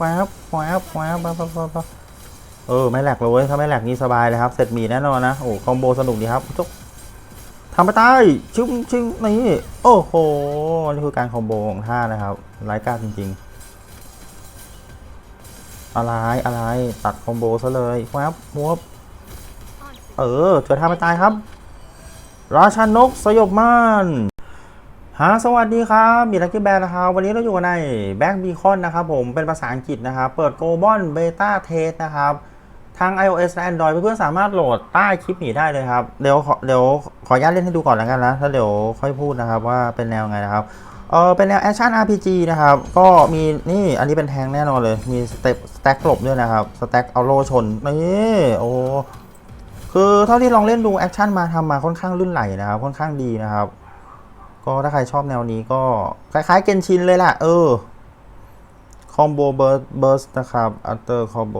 แวบแวบแวบแวบแวบเออไม่แหลกเลยถ้าไม่แหลกนี่สบายเลยครับเสร็จมีแน่นอนนะโอ้คอมโบสนุกดีครับจุ๊บทำไปตายชึ้งชึ้งนี่โอ้โหนี่คือการคอมโบของท่านะครับร้ายกาจจริงๆ อะไรอะไรตัดคอมโบซะเลยแวบวบเออเจอท่าไปตายครับ ราชานกสยบม่าน ฮะสวัสดีครับมีลักกี้แบนนะครับ วันนี้เราอยู่ในแบ็กบีคอนนะครับผมเป็นภาษาอังกฤษนะครับ เปิด Global Beta Test นะครับ ทาง iOS และ Android เพื่อนๆสามารถโหลดใต้คลิปนี้ได้เลยครับ เดี๋ยวขอเดี๋ยวขออนุญาตเล่นให้ดูก่อนแล้วกันนะแล้วเดี๋ยวค่อยพูดนะครับว่าเป็นแนวไงนะครับเออเป็นแนวแอคชั่น RPG นะครับ ก็มีนี่อันนี้เป็นแทงแน่นอนเลย มีสเต็ปสแต็กหลบด้วยนะครับสแต็กเอาโลชนนี่โอ้คือเท่าที่ลองเล่นดูแอคชั่นมาทำมาค่อนข้างลื่นไหลนะครับค่อนข้างดีนะครับ ก็ถ้าใครชอบแนวนี้ก็คล้ายๆเกนชินเลยแหละเออ คอมโบเบิร์สเบิร์สนะครับอัลเตอร์คอมโบ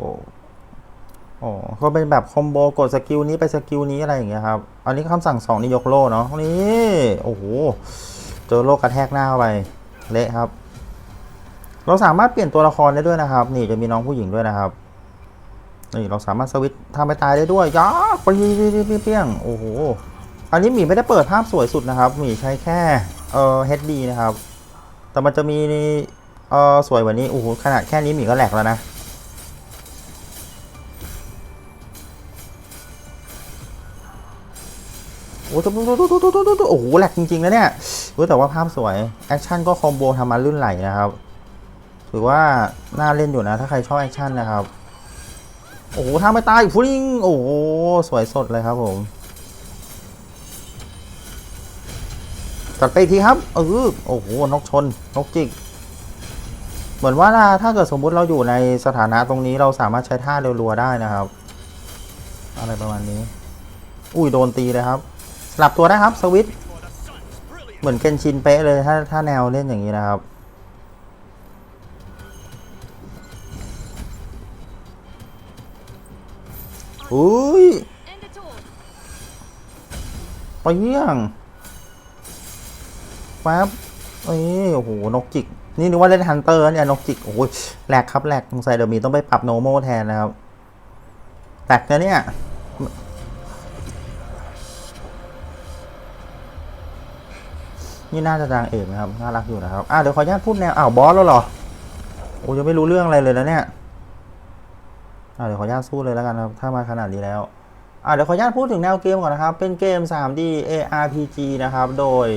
อ๋อก็เป็นแบบคอมโบกดสกิลนี้ไปสกิลนี้อะไรอย่างเงี้ยครับ อันนี้คำสั่งสองนี่ยกโล่เนาะ นี่ โอ้โห เจอโลกกระแทกหน้าไป เละครับ เราสามารถเปลี่ยนตัวละครได้ด้วยนะครับ นี่จะมีน้องผู้หญิงด้วยนะครับนี่เราสามารถสวิตช์ทำไปตายได้ด้วยยาปีเปี้ยงโอ้โห อันนี้หมีไม่ได้เปิดภาพสวยสุดนะครับหมีใช้แค่เอ่อ HD นะครับ แต่มันจะมีเอ่อสวยกว่านี้โอ้โหขนาดแค่นี้หมีก็แหลกแล้วนะโอ้โหโอ้โหแหลกจริงๆนะเนี่ยเว้แต่ว่าภาพสวยแอคชั่นก็คอมโบทำมาลื่นไหลนะครับถือว่าน่าเล่นอยู่นะถ้าใครชอบแอคชั่นนะครับ โอ้โหทำไปตายฟูริงโอ้โหสวยสดเลยครับผม ตัดไปอีกทีครับเออโอ้โหนกชนนกจิก เหมือนว่าถ้าเกิดสมมุติเราอยู่ในสถานะตรงนี้เราสามารถใช้ท่าเร็วรัวๆได้นะครับ อะไรประมาณนี้ อุ้ยโดนตีเลยครับ สลับตัวได้ครับสวิตเหมือนเกนชินเป๊ะเลยถ้าถ้าแนวเล่นอย่างนี้นะครับอุ้ยไปเยี่ยง ป๊บเอ้ยโอ้โหนกจิก นี่นึกว่าเล่นฮันเตอร์เนี่ยนกจิก โอ้ยแหลกครับแหลกสงสัยเดี๋ยวมีต้องไปปรับโนโมแทนนะครับแหลกนะเนี่ยนี่น่าจะดังเอกนะครับ น่ารักอยู่นะครับ อะเดี๋ยวขออนุญาตพูดแนวอ้าวบอสแล้วเหรอ โอ้ยังไม่รู้เรื่องอะไรเลยแล้วเนี่ย อะเดี๋ยวขออนุญาตสู้เลยแล้วกันนะครับ ถ้ามาขนาดนี้แล้ว อะเดี๋ยวขออนุญาตพูดถึงแนวเกมก่อนนะครับ เป็นเกม 3D ARPG นะครับ โดย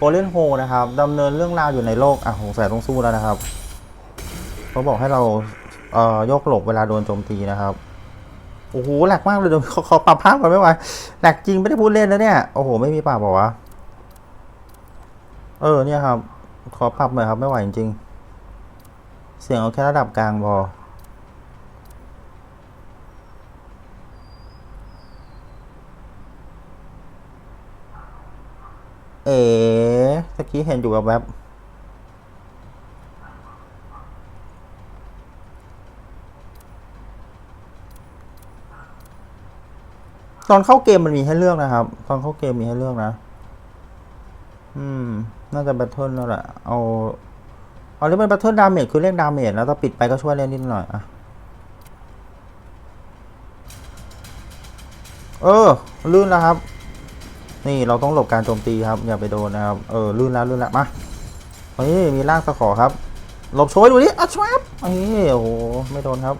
Golden h o นะครับดำเนินเรื่องราวอยู่ในโลกอะสงสัยต้องสู้แล้วนะครับเขาบอกให้เราเอ่อยกหลบเวลาโดนโจมตีนะครับโอ้โหแหลกมากเลยเดี๋ยวขอขอปรับภาพก่อนไม่ไหวแหลกจริงไม่ได้พูดเล่นนะเนี่ยโอ้โหไม่มีปรับอกวะเออเนี่ยครับ ขอปรับหน่อยครับไม่ไหวจริงเสียงเอาแค่ระดับกลางพอเอ กี้เห็นอยู่แบบแบบตอนเข้าเกมมันมีให้เลือกนะครับ ตอนเข้าเกมมีให้เลือกนะ อืม น่าจะแบทเทิลแล้วแหละเอาเอาเรียกเป็นแบทเทิลดาเมจคือเรียกดาเมจแล้วถ้าปิดไปก็ช่วยเล่นนิดหน่อยอะเออ ลื่นแล้วครับ นี่เราต้องหลบการโจมตีครับ อย่าไปโดนนะครับ เออลื่นแล้วลื่นแล้วมาเฮ้ยมีร่างตะขอครับ หลบโชยดูดิอะชวบเอ้ยโอ้โหไม่โดนครับ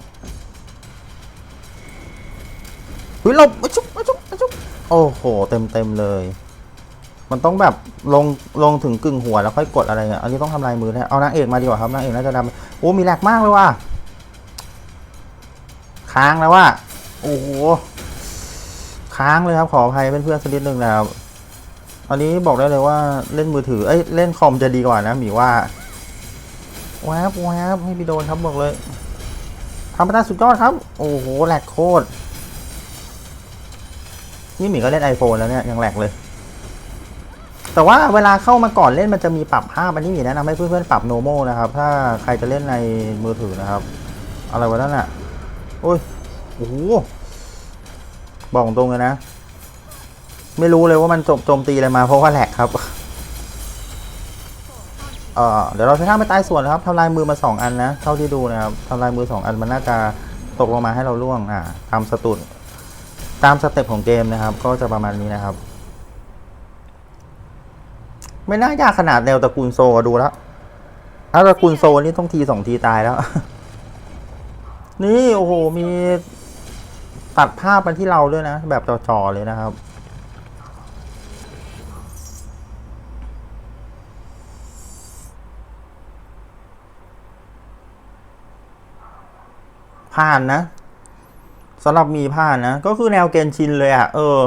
เฮ้ยหลบอะชุบอะชุบอะชุบโอ้โหเต็มเต็มเลย มันต้องแบบลงลงถึงกึ่งหัวแล้วค่อยกดอะไรเงี้ยอันนี้ต้องทำลายมือแน่เอานางเอกมาดีกว่าครับนางเอกน่าจะดำโอ้มีแหลกมากเลยว่ะค้างแล้วว่ะโอ้โห ค้างเลยครับ ขออภัยเพื่อนๆสักนิดนึงนะครับอันนี้บอกได้เลยว่าเล่นมือถือ เอ้ย เล่นคอมจะดีกว่านะหมีว่าแวบแวบให้พี่โดนครับบอกเลยทำไปได้สุดยอดครับ โอ้โหแหลกโคตร นี่หมีก็เล่น iPhone แล้วเนี่ยยังแหลกเลย แต่ว่าเวลาเข้ามาก่อนเล่นมันจะมีปรับภาพอันนี้หมีแนะนำให้เพื่อนๆปรับโนโมนะครับ ถ้าใครจะเล่นในมือถือนะครับ อะไรวะนั่นอะโอ้ย โอ้โห บอกตรงเลยนะ ไม่รู้เลยว่ามันจบโจมตีอะไรมาเพราะว่าแหลกครับ เออเดี๋ยวเราใช้ท่าไปตายส่วนนะครับทำลายมือมาสองอันนะ เท่าที่ดูนะครับทำลายมือสองอันมันน่าจะตกลงมาให้เราล่วง อ่า ตามสตุนตามสเต็ปของเกมนะครับ ก็จะประมาณนี้นะครับ ไม่น่ายากขนาดแนวตระกูลโซดูแล้วถ้าตระกูลโซนี่ต้องทีสองทีตายแล้ว นี่ โอ้โห มี ตัดภาพมาที่เราด้วยนะ แบบจอๆเลยนะครับ ผ่านนะสำหรับมีผ่านนะ ก็คือแนวเกณฑ์ชินเลยอะ่ะ เออ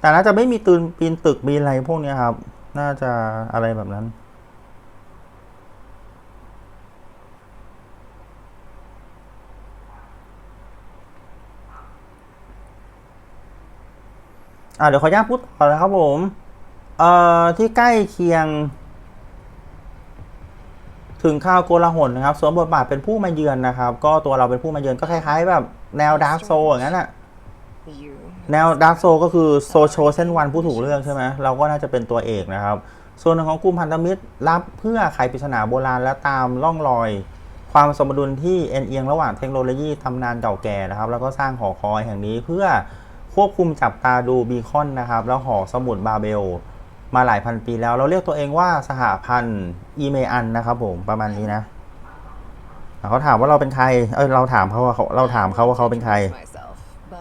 แต่น่าจะไม่มีตืนปีนตึกมีอะไรพวกนี้ครับ น่าจะอะไรแบบนั้น อ่าเดี๋ยวขออนุญาตพูดต่อนะครับผม เอ่อที่ใกล้เคียง ถึงข่าวโกลาหลนะครับสวมบทบาทเป็นผู้มาเยือนนะครับ ก็ตัวเราเป็นผู้มาเยือนก็คล้ายๆ แบบแนวดาร์กโซอย่างนั้นอะแนวดาร์กโซก็คือโซโชเส้นวันผู้ถูกเลือกใช่ไหมเราก็น่าจะเป็นตัวเอกนะครับ ส่วนหนึ่งของกลุ่มพันธมิตรรับเพื่อไขปริศนาโบราณและตามล่องรอย ความสมดุลที่เอ็นเอียงระหว่างเทคโนโลยีตำนานเก่าแก่นะครับ แล้วก็สร้างหอคอยแห่งนี้เพื่อ ควบคุมจับตาดูบีคอนนะครับ แล้วหอสมุดบาเบล มาหลายพันปีแล้ว เราเรียกตัวเองว่าสหพันธ์อีเมอันนะครับผมประมาณนี้นะเขาถามว่าเราเป็นใคร เอ้ยเราถามเขาว่าเขาเราถามเขาว่าเขาเป็นใคร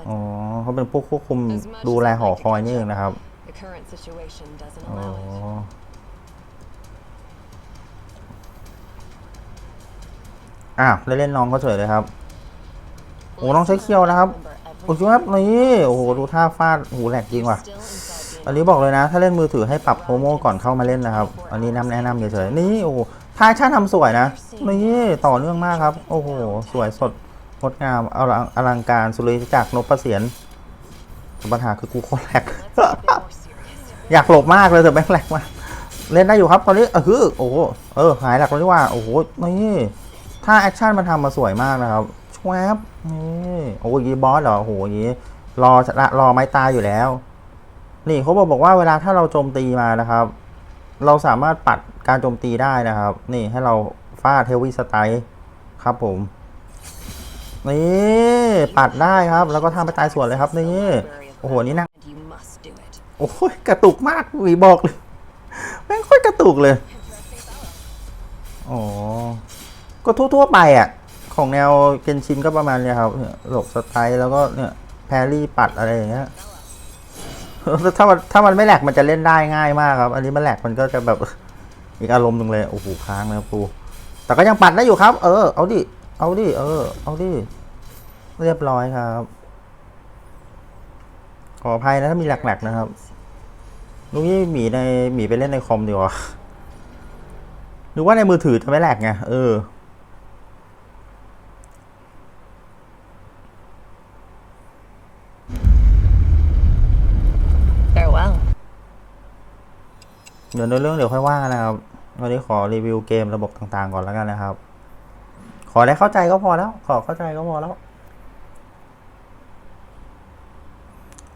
อ๋อเขาเป็นผู้ควบคุมดูแลหอคอยนี่เองนะครับอ๋อ allow it. อ้าวเล่นๆน้องเขาเฉยเลยครับ โอ้น้องใช้เคียวนะครับ โอ้ยครับนี่โอ้โหดูท่าฟาดหูแหลกจริงว่ะ อันนี้บอกเลยนะ ถ้าเล่นมือถือให้ปรับโฮโมก่อนเข้ามาเล่นนะครับ อันนี้นำแนะนำเฉยๆนี่โอ้โหท่าช่างทำสวยนะนี่ต่อเนื่องมากครับ โอ้โห สวยสดงดงามอลังอลังการสุริยจากรนพเสียนปัญหาคือกูโคตรแหลกอยากหลบมากเลยแต่แม่งแหลกมากเล่นได้อยู่ครับตอนนี้เออคือโอ้โหเออหายหลักแล้วนี่ว่าโอ้โหนี่ถ้าแอคชั่นมันทำมาสวยมากนะครับ ชวบนี่โอ้ยบอสเหรอโหอยางงี้รอจะรอไม้ตายอยู่แล้ว นี่เขาบอกบอกว่าเวลาถ้าเราโจมตีมานะครับ เราสามารถปัดการโจมตีได้นะครับ นี่ให้เราฟาดเทวิสไตล์ครับผม นี่ปัดได้ครับ แล้วก็ทำไปตายส่วนเลยครับนี่โอ้โหนี่นั่งโอ้ยกระตุกมากวีบอกเลยแม่งค่อยกระตุกเลยอ๋อก็ทั่วๆไปอะ ของแนวเกนชินก็ประมาณเนี้ยครับหลบสไตล์แล้วก็เนี่ยแพรรี่ปัดอะไรอย่างเงี้ยถ้ามันถ้ามันไม่แหลกมันจะเล่นได้ง่ายมากครับ อันนี้มันแหลกมันก็จะแบบอีกอารมณ์หนึ่งเลยโอ้โหค้างนะครับปูแต่ก็ยังปัดได้อยู่ครับ เออเอาดิเอาดิเออ เอาดิเรียบร้อยครับ ขออภัยนะถ้ามีแหลกๆนะครับลุงนี่หมีในหมีไปเล่นในคอมดีกว่าหรือว่าในมือถือจะไม่แหลกไงเออ เดี๋ยวในเรื่องเดี๋ยวค่อยว่ากันนะครับวันนี้ขอรีวิวเกมระบบต่างๆก่อนแล้วกันนะครับ ขอได้เข้าใจก็พอแล้ว ขอเข้าใจก็พอแล้ว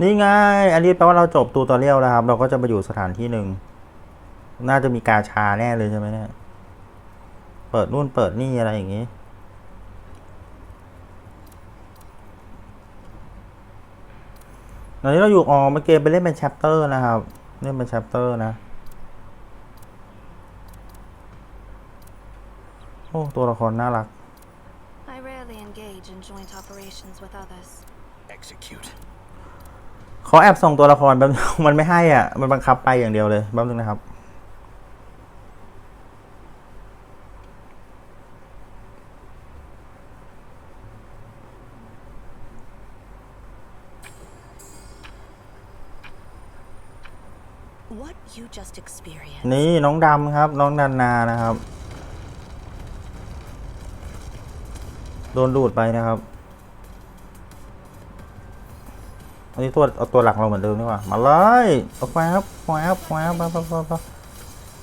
นี่ไงอันนี้แปลว่าเราจบตูตอเรียลแล้วครับ เราก็จะมาอยู่สถานที่หนึ่ง น่าจะมีกาชาแน่เลยใช่ไหมเนี่ย เปิดนู่นเปิดนี่อะไรอย่างนี้ตอนนี้เราอยู่ออเมื่อกี้ไปเล่นเป็นแชปเตอร์นะครับ เล่นเป็นแชปเตอร์นะ โอ้ ตัวละครน่ารัก I rarely engage in joint operations with others. Execute. ขอแอบส่งตัวละครแป๊บนึงมันไม่ให้อะ มันบังคับไปอย่างเดียวเลยแป๊บนึงนะครับ What you just experienced นี่น้องดำครับ น้องดันนานะครับ โดนดูดไปนะครับ อันนี้ตัวเอาตัวหลักเราเหมือนเดิมดีกว่า มาเลยเอาแฟบแฟบแฟบปั๊บปั๊บปั๊บปั๊บ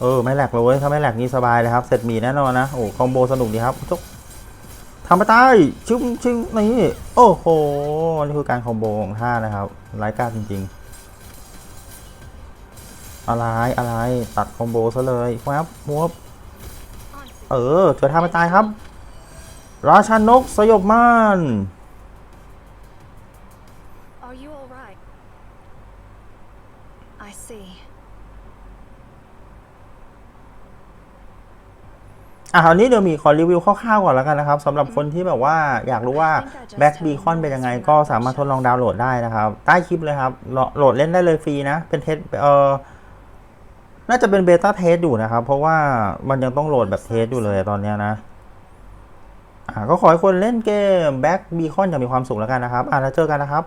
เออไม่แหลกเลยเว้ยถ้าไม่แหลกนี่สบายเลยครับ เสร็จมีแน่นอนนะ โอ้คอมโบสนุกดีครับจกทำไปตายชึ้งชึ้งนี่โอ้โหนี่คือการคอมโบของท่านะครับรายการจริง ๆ อะไรอะไรตัดคอมโบซะเลยแวบหัวบเออเจอท่าไม่ตายครับ ราชานกสยบม่าน Are you alright? I see. อะคราวนี้เดี๋ยวมีขอรีวิวคร่าวๆก่อนแล้วกันนะครับสำหรับคนที่แบบว่าอยากรู้ว่าแบ็กบีคอนเป็นยังไงก็สามารถทดลองดาวน์โหลดได้นะครับ ใต้คลิปเลยครับ โหลโหลดเล่นได้เลยฟรีนะ เป็นเทสเออน่าจะเป็นเบต้าเทสอยู่นะครับ เพราะว่ามันยังต้องโหลดแบบเทสอยู่เลยตอนเนี้ยนะอ่า ก็ขอให้คนเล่นเกมแบ็กบีคอนอย่างมีความสุขแล้วกันนะครับอ่าแล้วเจอกันนะครับ